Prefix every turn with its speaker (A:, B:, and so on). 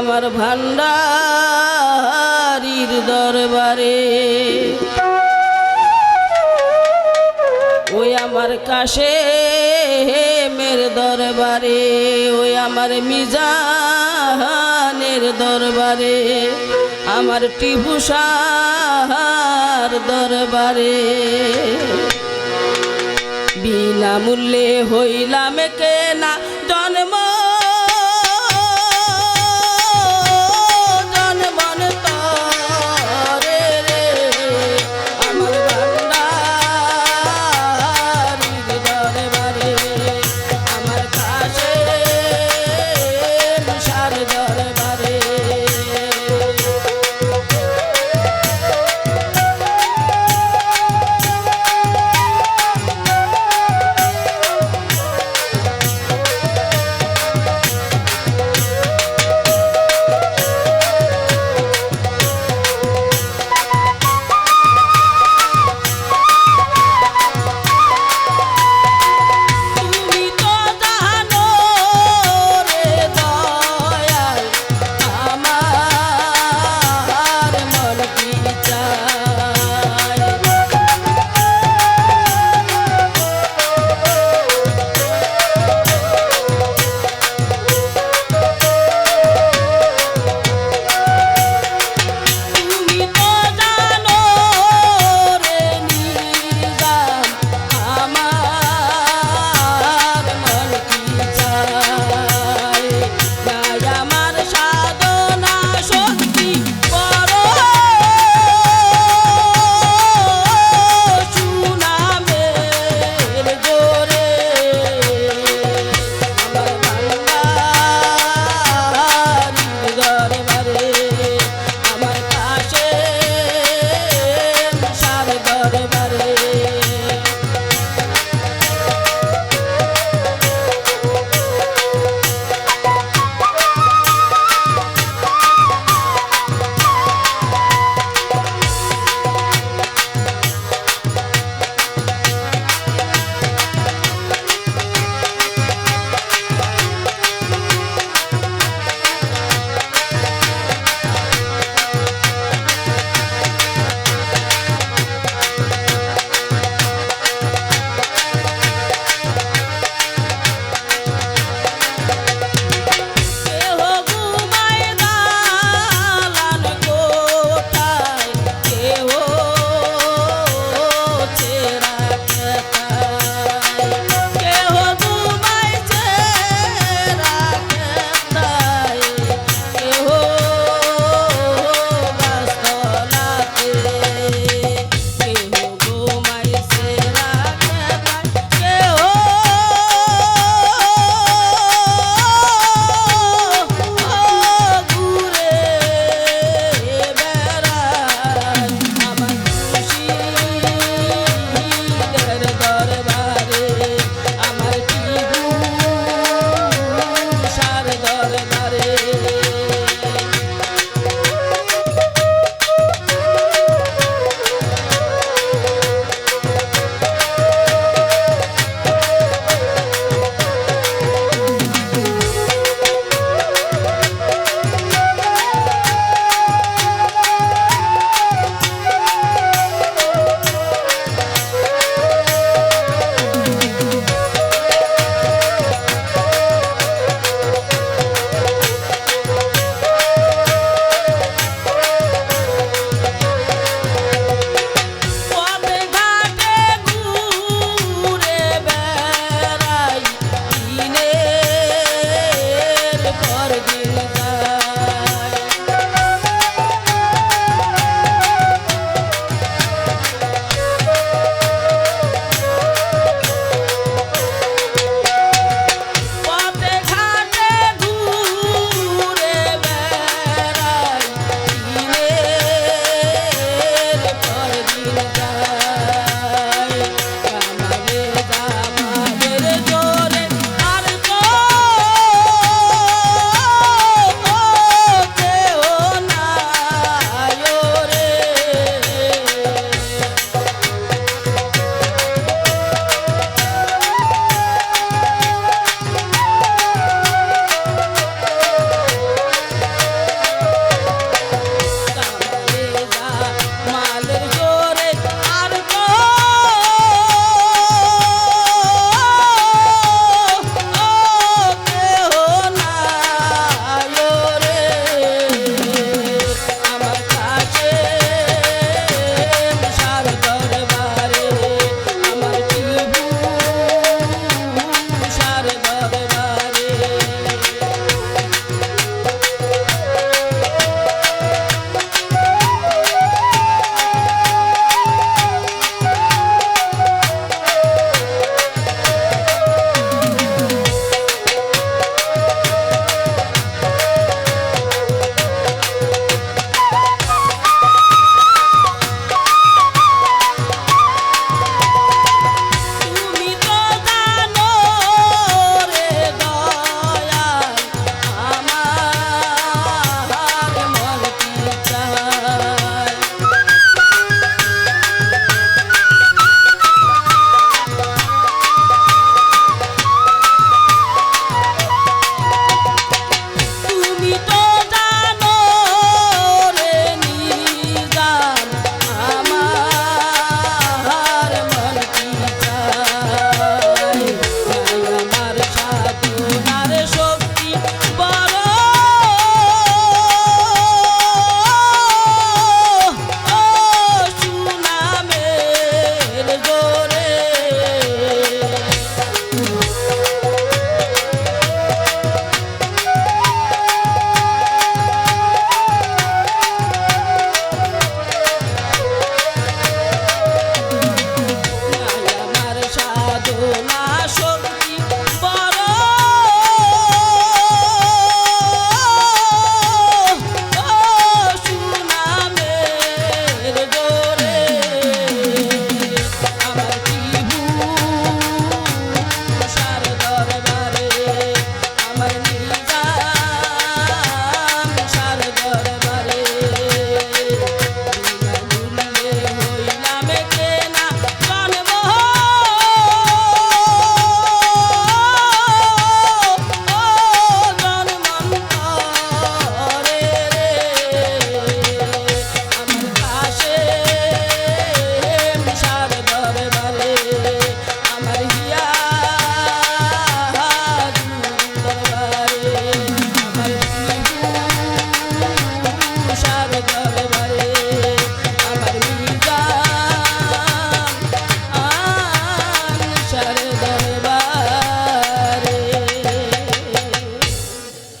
A: আমার ভান্ডারির দরবারে। ওই আমার কাশে মের দরবারে, ওই আমার মিজানের দরবারে, আমার টিপু দরবারে। বিনামূল্যে হইলাম কেনা